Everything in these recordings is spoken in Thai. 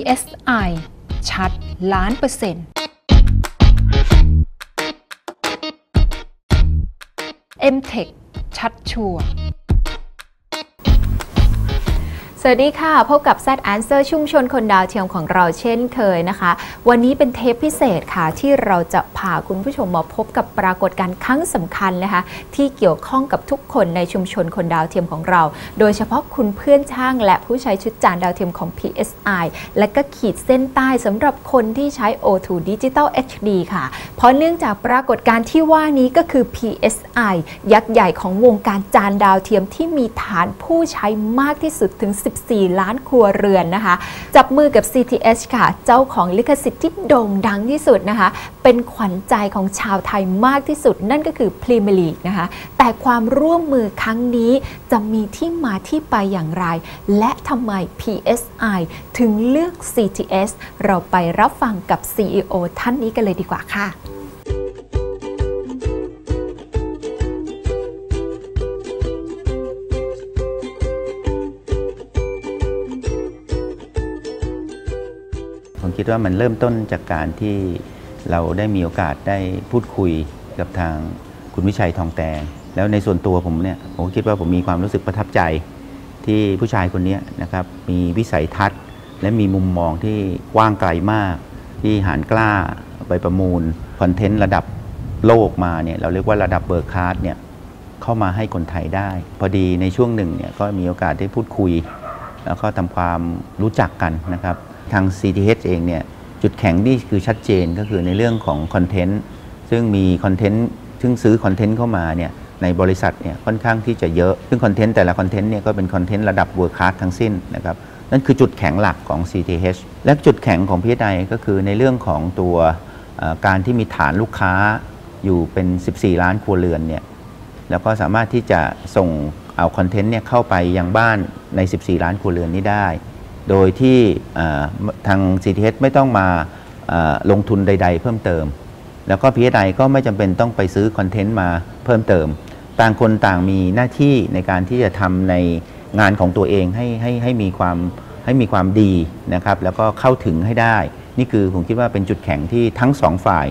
PSI ชัดล้านเปอร์เซ็นต์ MTech ชัดชัวร์ สวัสดีค่ะ พบกับ Z Answer ชุมชนคนดาวเทียมของเราเช่นเคยนะคะ วันนี้เป็นเทปพิเศษค่ะ ที่เราจะพาคุณผู้ชมมาพบกับปรากฏการณ์ครั้งสำคัญนะคะ ที่เกี่ยวข้องกับทุกคนในชุมชนคนดาวเทียมของเรา โดยเฉพาะคุณเพื่อนช่าง และผู้ใช้ชุดจานดาวเทียมของ PSI และก็ขีดเส้นใต้สำหรับคนที่ใช้ O2 Digital HD ค่ะ เพราะเนื่องจากปรากฏการณ์ที่ว่านี้ก็คือ PSI ยักษ์ใหญ่ของวงการจานดาวเทียมที่มีฐานผู้ใช้มากที่สุดถึง14 ล้านครัวเรือนนะคะ จับมือกับ CTH ค่ะ เจ้าของลิขสิทธิ์ที่โด่งดังที่สุดนะคะ เป็นขวัญใจของชาวไทยมากที่สุด นั่นก็คือพรีเมียร์ลีกนะคะ แต่ความร่วมมือครั้งนี้จะมีที่มาที่ไปอย่างไร และทำไม PSI ถึงเลือก CTS เราไปรับฟังกับ CEO ท่านนี้กันเลยดีกว่าค่ะ ว่ามันเริ่มต้นจากการที่เราได้มีโอกาสได้พูดคุยกับทางคุณวิชัยทองแตงแล้วในส่วนตัวผมเนี่ยผมคิดว่าผมมีความรู้สึกประทับใจที่ผู้ชายคนนี้นะครับมีวิสัยทัศน์ และมีมุมมองที่กว้างไกลมาก ที่หารกล้าไปประมูลคอนเทนต์ระดับโลกมาเนี่ยเราเรียกว่าระดับเบอร์คาร์ดเนี่ยเข้ามาให้คนไทยได้ พอดีในช่วงหนึ่งเนี่ยก็มีโอกาสได้พูดคุย แล้วก็ทำความรู้จักกันนะครับ ทาง CTH เองเนี่ยจุดแข็งที่คือชัดเจนก็คือในเรื่องของคอนเทนต์ซึ่งมีคอนเทนต์ซึ่งซื้อคอนเทนต์เข้ามาเนี่ยในบริษัทเนี่ยค่อนข้างที่จะเยอะ ซึ่งคอนเทนต์แต่ละคอนเทนต์เนี่ยก็เป็นคอนเทนต์ระดับเวิร์คคลาสทั้งสิ้นนะครับนั่นคือจุดแข็งหลักของ CTH และจุดแข็งของ PSI ก็คือในเรื่องของตัวการที่มีฐานลูกค้าอยู่เป็น 14 ล้านครัวเรือนเนี่ยแล้วก็สามารถที่จะส่งเอาคอนเทนต์เนี่ยเข้าไปยังบ้านใน 14 ล้านครัวเรือนนี้ได้ โดยที่ทาง CTH ไม่ต้องมาลงทุนใด ๆ เพิ่มเติม แล้วก็ PSI ก็ไม่จำเป็นต้องไปซื้อคอนเทนต์มาเพิ่มเติม ต่างคนต่างมีหน้าที่ในการที่จะทำในงานของตัวเองให้ให้ให้มีความให้มีความดีนะครับ แล้วก็เข้าถึงให้ได้ นี่คือผมคิดว่าเป็นจุดแข็งที่ทั้งสองฝ่าย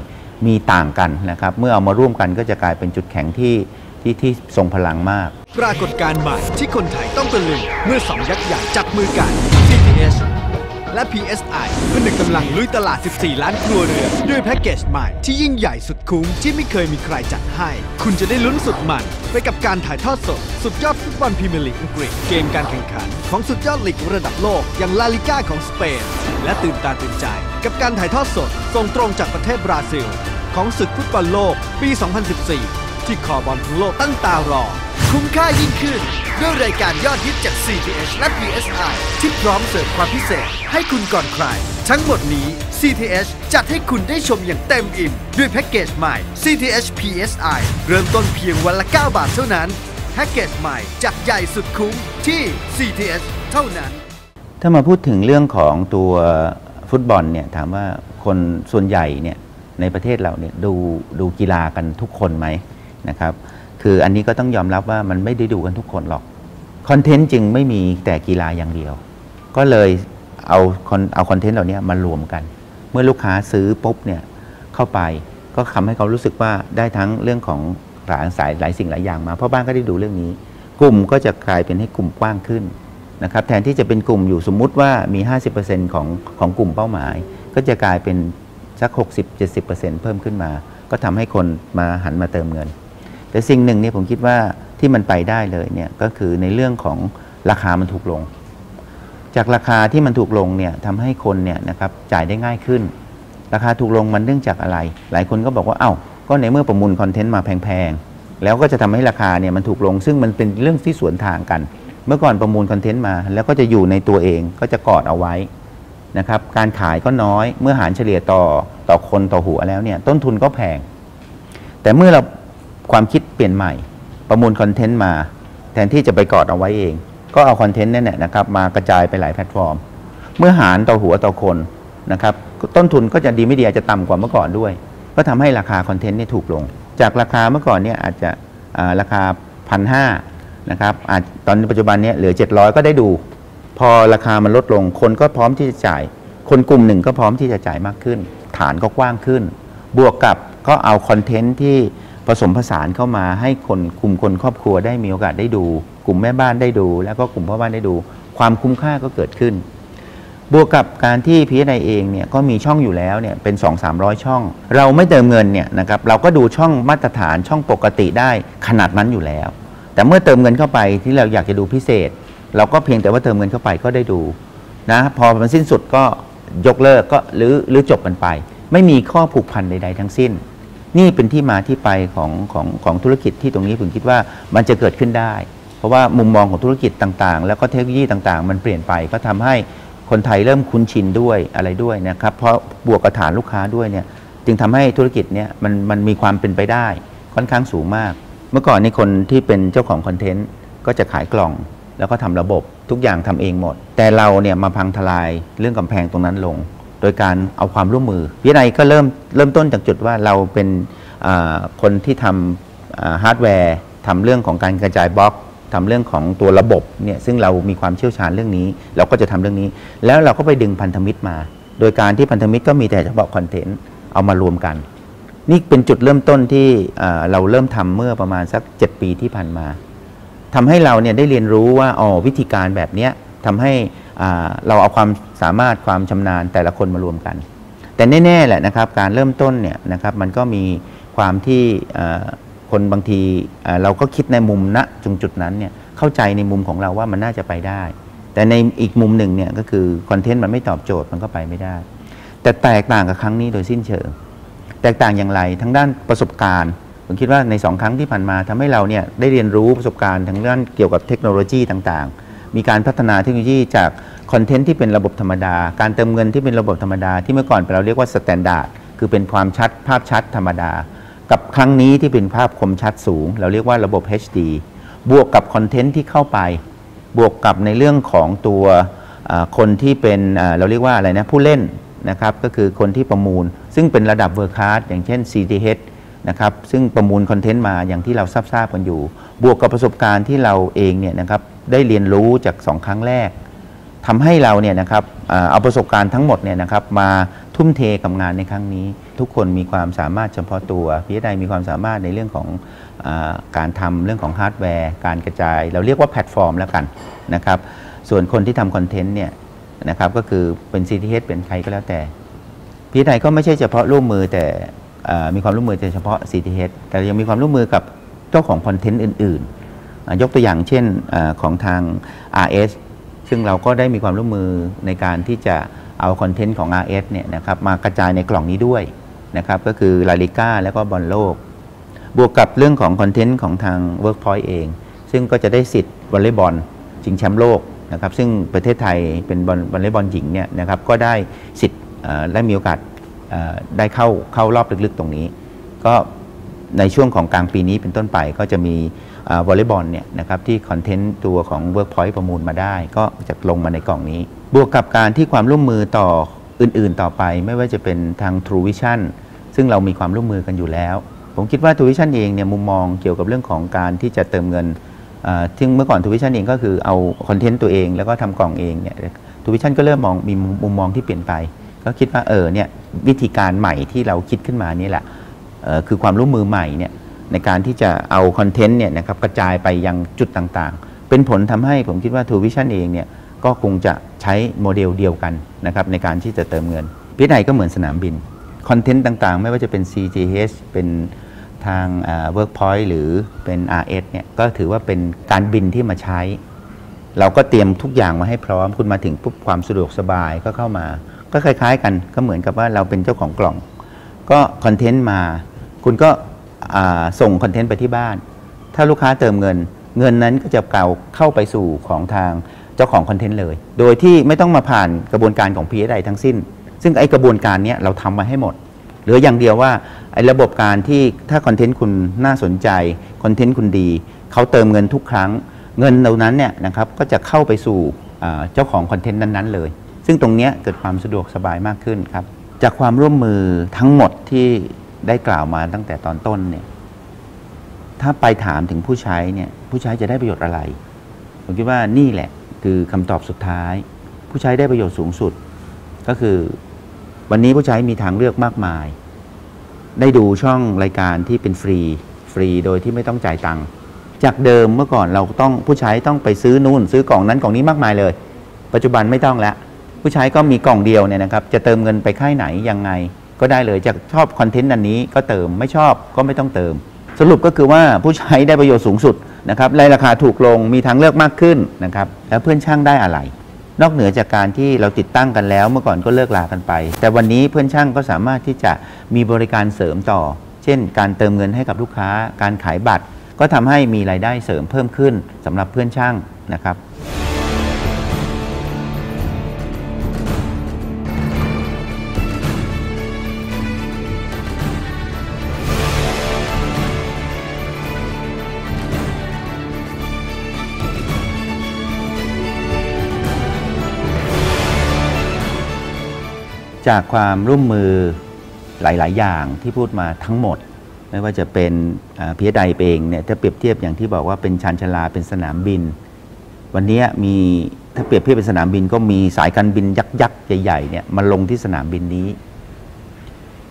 มีต่างกันนะครับ เมื่อเอามาร่วมกันก็จะกลายเป็นจุดแข็งที่ที่ที่ทรงพลังมาก ปรากฏการณ์ใหม่ที่คนไทยต้องตะลึงเมื่อสองยักษ์ใหญ่จับมือกัน และ PSI เพื่อหนึ่งกำลังลุยตลาด 14 ล้านครัวเรือนด้วยแพ็กเกจใหม่ที่ยิ่งใหญ่สุดคุ้มที่ไม่เคยมีใครจัดให้ คุณจะได้ลุ้นสุดมัน ไปกับการถ่ายทอดสด สุดยอดฟุตบอลพรีเมียร์ลีกอังกฤษ เกมการแข่งขัน ของสุดยอดลีกระดับโลก อย่างลาลิก้าของสเปน และตื่นตาตื่นใจ กับการถ่ายทอดสดส่งตรงจากประเทศบราซิล ของศึกฟุตบอลโลกปี 2014 ที่คอบอลทั้งโลกตั้งตารอ คุ้มค่ายิ่งขึ้น ด้วยรายการยอดฮิตจาก CTH และ PSI ที่พร้อมเสิร์ฟความพิเศษ ให้คุณก่อนใคร ทั้งหมดนี้ CTH จัดให้คุณได้ชมอย่างเต็มอิ่ม ด้วยแพ็กเกจใหม่ CTH PSI เริ่มต้นเพียงวันละ 9 บาทเท่านั้น แพ็กเกจใหม่จัดใหญ่สุดคุ้มที่ CTH เท่านั้น ถ้ามาพูดถึงเรื่องของตัวฟุตบอลเนี่ยถามว่าคนส่วนใหญ่เนี่ยในประเทศเราเนี่ยดูดูกีฬากันทุกคนไหม นะครับ คืออันนี้ก็ต้องยอมรับว่ามันไม่ได้ดูกันทุกคนหรอก คอนเทนต์จึงไม่มีแต่กีฬาอย่างเดียว ก็เลยเอาคอนเอาคอนเทนต์เหล่านี้มารวมกัน เมื่อลูกค้าซื้อปุ๊บเนี่ยเข้าไปก็ทำให้เขารู้สึกว่าได้ทั้งเรื่องของหลายสายหลายสิ่งหลายอย่างมาเพราะบ้านก็ได้ดูเรื่องนี้ กลุ่มก็จะกลายเป็นให้กลุ่มกว้างขึ้นนะครับแทนที่จะเป็นกลุ่มอยู่สมมุติว่ามี 50%ของของกลุ่มเป้าหมาย ก็จะกลายเป็นสัก 60-70%เพิ่มขึ้นมา ก็ทำให้คนมาหันมาเติมเงิน แต่สิ่งหนึ่งเนี่ยผมคิดว่าที่มันไปได้เลยเนี่ยก็คือในเรื่องของราคามันถูกลง จากราคาที่มันถูกลงเนี่ยทำให้คนเนี่ยนะครับจ่ายได้ง่ายขึ้น ราคาถูกลงมันเนื่องจากอะไร หลายคนก็บอกว่าเอ้าก็ในเมื่อประมูลคอนเทนต์มาแพงๆแล้วก็จะทำให้ราคาเนี่ยมันถูกลง ซึ่งมันเป็นเรื่องที่สวนทางกัน เมื่อก่อนประมูลคอนเทนต์มา แล้วก็จะอยู่ในตัวเองก็จะกอดเอาไว้นะครับการขายก็น้อยเมื่อหารเฉลี่ยต่อต่อคนต่อหัวแล้วเนี่ยต้นทุนก็แพง แต่เมื่อเรา ความคิดเปลี่ยนใหม่ ประมูลคอนเทนต์มา แทนที่จะไปกอดเอาไว้เอง ก็เอาคอนเทนต์นั่นแหละนะครับมากระจายไปหลายแพลตฟอร์ม เมื่อหารต่อหัวต่อคนนะครับต้นทุนก็จะดีไม่ดีอาจจะต่ำกว่าเมื่อก่อนด้วย ก็ทำให้ราคาคอนเทนต์นี่ถูกลง จากราคาเมื่อก่อนเนี่ยอาจจะาราคาพันห้านะครับอาจตอนปัจจุบันเนี่ยเหลือ 700 ก็ได้ดู พอราคามันลดลง คนก็พร้อมที่จะจ่าย คนกลุ่มหนึ่งก็พร้อมที่จะจ่ายมากขึ้น ฐานก็กว้างขึ้น บวกกับก็เอาคอนเทนต์ที่ ผสมผสานเข้ามาให้คนกลุ่มคนครอบครัวได้มีโอกาสได้ดู กลุ่มแม่บ้านได้ดู แล้วก็กลุ่มพ่อบ้านได้ดู ความคุ้มค่าก็เกิดขึ้น บวกกับการที่พีไอเองเนี่ยก็มีช่องอยู่แล้วเนี่ยเป็น 2 3 0 0 ช่อง เราไม่เติมเงินเนี่ยนะครับเราก็ดูช่องมาตรฐานช่องปกติได้ขนาดนั้นอยู่แล้ว แต่เมื่อเติมเงินเข้าไปที่เราอยากจะดูพิเศษ เราก็เพียงแต่ว่าเติมเงินเข้าไปก็ได้ดูนะพอมันสิ้นสุดก็ยกเลิกก็หรือหรือจบกันไป ไม่มีข้อผูกพันใด ๆ ทั้งสิ้น นี่เป็นที่มาที่ไปของของของธุรกิจที่ตรงนี้ผมคิดว่ามันจะเกิดขึ้นได้ เพราะว่ามุมมองของธุรกิจต่างๆ แล้วก็เทคโนโลยีต่างๆ มันเปลี่ยนไปก็ทำให้คนไทยเริ่มคุ้นชินด้วยอะไรด้วยนะครับ เพราะบวกกับฐานลูกค้าด้วยเนี่ยจึงทำให้ธุรกิจเนี่ยมันมันมีความเป็นไปได้ค่อนข้างสูงมาก เมื่อก่อนในคนที่เป็นเจ้าของคอนเทนต์ก็จะขายกล่องแล้วก็ทำระบบทุกอย่างทำเองหมด แต่เราเนี่ยมาพังทลายเรื่องกำแพงตรงนั้นลง โดยการเอาความร่วมมือ วินัยก็เริ่มเริ่มต้นจากจุดว่าเราเป็นคนที่ทำฮาร์ดแวร์ทำเรื่องของการกระจายบล็อกทำเรื่องของตัวระบบเนี่ยซึ่งเรามีความเชี่ยวชาญเรื่องนี้ เราก็จะทำเรื่องนี้ แล้วเราก็ไปดึงพันธมิตรมา โดยการที่พันธมิตรก็มีแต่เฉพาะคอนเทนต์เอามารวมกัน นี่เป็นจุดเริ่มต้นที่เราเริ่มทำเมื่อประมาณสัก 7 ปีที่ผ่านมาทำให้เราเนี่ยได้เรียนรู้ว่าอ๋อวิธีการแบบนี้ทำให้ เราเอาความสามารถความชำนาญแต่ละคนมารวมกัน แต่แน่ๆแหละนะครับการเริ่มต้นเนี่ยนะครับมันก็มีความที่คนบางทีเราก็คิดในมุมณตรงจุดนั้นเนี่ยเข้าใจในมุมของเราว่ามันน่าจะไปได้ แต่ในอีกมุมหนึ่งเนี่ยก็คือคอนเทนต์มันไม่ตอบโจทย์มันก็ไปไม่ได้ แต่แตกต่างกับครั้งนี้โดยสิ้นเชิงแตกต่างอย่างไรทั้งด้านประสบการณ์ผมคิดว่าในสองครั้งที่ผ่านมาทำให้เราเนี่ยได้เรียนรู้ประสบการณ์ทั้งด้านเกี่ยวกับเทคโนโลยีต่างๆ มีการพัฒนาเทคโนโลยีจากคอนเทนต์ที่เป็นระบบธรรมดา การเติมเงินที่เป็นระบบธรรมดา ที่เมื่อก่อนเราเรียกว่าสแตนดาร์ดคือเป็นความชัดภาพชัดธรรมดา กับครั้งนี้ที่เป็นภาพคมชัดสูง เราเรียกว่าระบบ HD บวกกับคอนเทนต์ที่เข้าไป บวกกับในเรื่องของตัวคนที่เป็นเราเรียกว่าอะไรนะผู้เล่นนะครับก็คือคนที่ประมูล ซึ่งเป็นระดับเวอร์ค a สอย่างเช่น CTH นะครับซึ่งประมูลคอนเทนต์มาอย่างที่เราทราบๆกันอยู่ บวกกับประสบการณ์ที่เราเองเนี่ยนะครับ ได้เรียนรู้จาก 2 ครั้งแรกทำให้เราเนี่ยนะครับเอาประสบการณ์ทั้งหมดเนี่ยนะครับมาทุ่มเทกับงานในครั้งนี้ ทุกคนมีความสามารถเฉพาะตัวพิยดมีความสามารถในเรื่องของอการทำเรื่องของฮาร์ดแวร์ การกระจาย เราเรียกว่าแพลตฟอร์มแล้วกันนะครับส่วนคนที่ทำคอนเทนต์เนี่ยนะครับก็คือเป็น CTH เป็นใครก็แล้วแต่พี่ไทยก็ไม่ใช่เฉพาะร่วมมือแต่มีความร่วมมือแต่เฉพาะ CTH แต่ยังมีความร่วมมือกับเจ้าของคอนเทนต์อื่น ๆ ยกตัวอย่างเช่นอของทาง RS ซึ่งเราก็ได้มีความร่วมมือในการที่จะเอาคอนเทนต์ของ RS เนี่ยนะครับมากระจายในกล่องนี้ด้วยนะครับก็คือลาลิก้าแล้วก็บอลโลก บวกกับเรื่องของคอนเทนต์ของทาง Workpoint เอง ซึ่งก็จะได้สิทธิ์วอลเลย์บอลชิงแชมป์โลกนะครับซึ่งประเทศไทยเป็นบอลวอลเลย์บอลหญิงเนี่ยนะครับก็ได้สิทธิ์เอ่อได้มีโอกาสได้เข้าเข้ารอบลึกๆตรงนี้ ก็ ในช่วงของกลางปีนี้เป็นต้นไปก็จะมีอวอลเลย์บอลเนี่ยนะครับที่คอนเทนต์ตัวของ Workpoint ประมูลมาได้ ก็จะลงมาในกล่องนี้ บวกกับการที่ความร่วมมือต่ออื่นๆต่อไป ไม่ว่าจะเป็นทาง True Vision ซึ่งเรามีความร่วมมือกันอยู่แล้ว ผมคิดว่า True Vision เองเนี่ยมุมมองเกี่ยวกับเรื่องของการที่จะเติมเงินซึ่งเมื่อก่อน True Vision เองก็คือเอาคอนเทนต์ตัวเองแล้วก็ทำกล่องเองเนี่ย True Vision ก็เริ่มมองมีมุมมองที่เปลี่ยนไป ก็คิดว่าเออเนี่ยวิธีการใหม่ที่เราคิดขึ้นมานี่แหละ คือความร่วมมือใหม่เนี่ยในการที่จะเอาคอนเทนต์เนี่ยนะครับกระจายไปยังจุดต่างๆ เป็นผลทำให้ผมคิดว่า True Vision เองเนี่ยก็คงจะใช้โมเดลเดียวกันนะครับในการที่จะเติมเงินพิไนก็เหมือนสนามบินคอนเทนต์ต่างๆ ไม่ว่าจะเป็น CGH เป็นทาง Workpoint หรือเป็น RS เนี่ยก็ถือว่าเป็นการบินที่มาใช้ เราก็เตรียมทุกอย่างมาให้พร้อม คุณมาถึงปุ๊บความสะดวกสบายก็เข้ามา ก็คล้ายๆกันก็เหมือนกับว่าเราเป็นเจ้าของกล่อง ก็คอนเทนต์มา คุณก็ส่งคอนเทนต์ไปที่บ้าน ถ้าลูกค้าเติมเงิน เงินนั้นก็จะเก่าเข้าไปสู่ของทางเจ้าของคอนเทนต์เลย โดยที่ไม่ต้องมาผ่านกระบวนการของ p ใดทั้งสิ้น ซึ่งไอ้กระบวนการนี้เราทำมาให้หมดหลืออย่างเดียวว่าไอ้ระบบการที่ถ้าคอนเทนต์คุณน่าสนใจคอนเทนต์คุณดีเขาเติมเงินทุกครั้ง เงินเหล่านั้นเนี่ยนะครับก็จะเข้าไปสู่เจ้าของคอนเทนต์นั้นๆเลย ซึ่งตรงนี้เกิดความสะดวกสบายมากขึ้นครับ จากความร่วมมือทั้งหมดที่ได้กล่าวมาตั้งแต่ตอนต้นเนี่ย ถ้าไปถามถึงผู้ใช้เนี่ย ผู้ใช้จะได้ประโยชน์อะไร ผมคิดว่านี่แหละคือคำตอบสุดท้าย ผู้ใช้ได้ประโยชน์สูงสุดกก็คือ วันนี้ผู้ใช้มีทางเลือกมากมาย ได้ดูช่องรายการที่เป็นฟรี ฟรีโดยที่ไม่ต้องจ่ายตังค์จากเดิมเมื่อก่อนเราต้องผู้ใช้ต้องไปซื้อนู่น ซื้อกล่องนั้นกล่องนี้มากมายเลย ปัจจุบันไม่ต้องแล้ว ผู้ใช้ก็มีกล่องเดียวเนี่ยนะครับ จะเติมเงินไปค่ายไหนยังไง ก็ได้เลยจะชอบคอนเทนต์อันนี้ก็เติมไม่ชอบก็ไม่ต้องเติม สรุปก็คือว่าผู้ใช้ได้ประโยชน์สูงสุดนะครับในราคาถูกลงมีทางเลือกมากขึ้นนะครับแล้วเพื่อนช่างได้อะไร นอกเหนือจากการที่เราติดตั้งกันแล้ว เมื่อก่อนก็เลิกลากันไป แต่วันนี้เพื่อนช่างก็สามารถที่จะมีบริการเสริมต่อ เช่น การเติมเงินให้กับลูกค้า การขายบัตร ก็ทำให้มีรายได้เสริมเพิ่มขึ้นสำหรับเพื่อนช่างนะครับ จากความร่วมมือหลาย ๆ อย่างที่พูดมาทั้งหมด ไม่ว่าจะเป็นพีเอไดเองเนี่ยถ้าเปรียบเทียบอย่างที่บอกว่าเป็นชานชาลาเป็นสนามบิน วันนี้มีถ้าเปรียบเทียบเป็นสนามบินก็มีสายการบินยักษ์ๆใหญ่ๆเนี่ยมาลงที่สนามบินนี้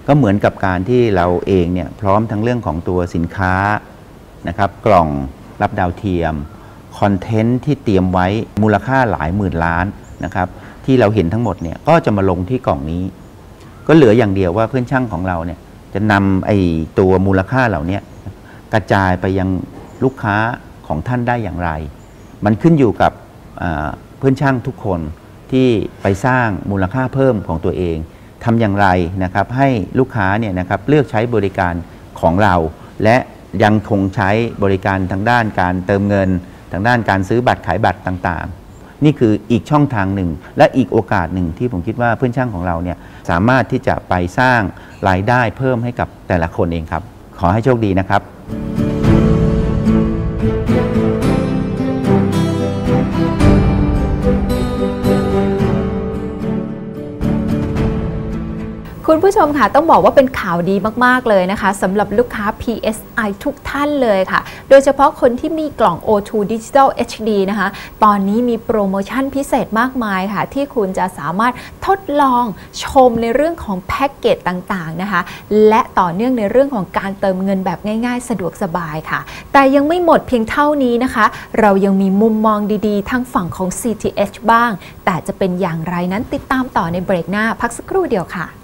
ก็เหมือนกับการที่เราเองเนี่ยพร้อมทั้งเรื่องของตัวสินค้านะครับกล่องรับดาวเทียมคอนเทนต์ที่เตรียมไว้มูลค่าหลายหมื่นล้านนะครับ ที่เราเห็นทั้งหมดเนี่ยก็จะมาลงที่กล่องนี้ ก็เหลืออย่างเดียวว่าเพื่อนช่างของเราเนี่ยจะนำไอ้ตัวมูลค่าเหล่านี้กระจายไปยังลูกค้าของท่านได้อย่างไร มันขึ้นอยู่กับเพื่อนช่างทุกคนที่ไปสร้างมูลค่าเพิ่มของตัวเองทำอย่างไรนะครับให้ลูกค้าเนี่ยนะครับเลือกใช้บริการของเรา และยังคงใช้บริการทางด้านการเติมเงิน ทางด้านการซื้อบัตรขายบัตรต่างๆ นี่คืออีกช่องทางหนึ่ง และอีกโอกาสหนึ่งที่ผมคิดว่าเพื่อนช่างของเราเนี่ยสามารถที่จะไปสร้างรายได้เพิ่มให้กับแต่ละคนเองครับ ขอให้โชคดีนะครับ คุณผู้ชมค่ะต้องบอกว่าเป็นข่าวดีมาก ๆ เลยนะคะสำหรับลูกค้า PSI ทุกท่านเลยค่ะ โดยเฉพาะคนที่มีกล่อง O2 Digital HD นะคะ ตอนนี้มีโปรโมชั่นพิเศษมากมายค่ะ ที่คุณจะสามารถทดลองชมในเรื่องของแพ็กเกจต่างๆนะคะ และต่อเนื่องในเรื่องของการเติมเงินแบบง่ายๆ สะดวกสบายค่ะ แต่ยังไม่หมดเพียงเท่านี้นะคะ เรายังมีมุมมองดีๆ ทางฝั่งของ CTH บ้าง แต่จะเป็นอย่างไรนั้นติดตามต่อในเบรกหน้าพักสักครู่เดียวค่ะ